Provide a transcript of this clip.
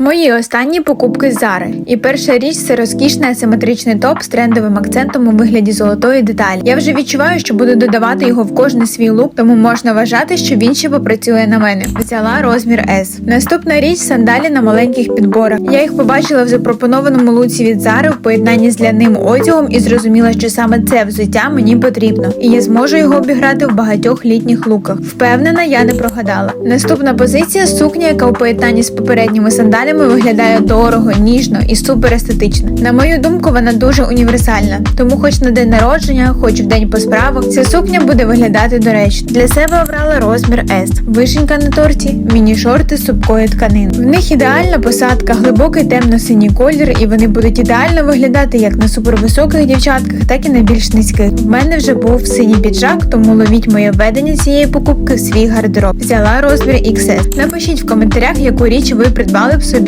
Мої останні покупки Зари. І перша річ це розкішний асиметричний топ з трендовим акцентом у вигляді золотої деталі. Я вже відчуваю, що буду додавати його в кожний свій лук, тому можна вважати, що він ще попрацює на мене. Взяла розмір S. Наступна річ сандалі на маленьких підборах. Я їх побачила в запропонованому луці від Зари в поєднанні з ляним одягом і зрозуміла, що саме це взуття мені потрібно, і я зможу його обіграти в багатьох літніх луках. Впевнена, я не прогадала. Наступна позиція сукня, яка у поєднанні з попередніми сандалями виглядає дорого, ніжно і супер естетично. На мою думку, вона дуже універсальна. Тому, хоч на день народження, хоч в день по справах, ця сукня буде виглядати доречно. Для себе обрала розмір S. Вишенька на торті, міні-шорти з супкої тканини. В них ідеальна посадка, глибокий темно-синій колір, і вони будуть ідеально виглядати як на супервисоких дівчатках, так і на більш низьких. В мене вже був синій піджак, тому ловіть моє введення цієї покупки в свій гардероб. Взяла розмір XS. Напишіть в коментарях, яку річ ви придбали б собі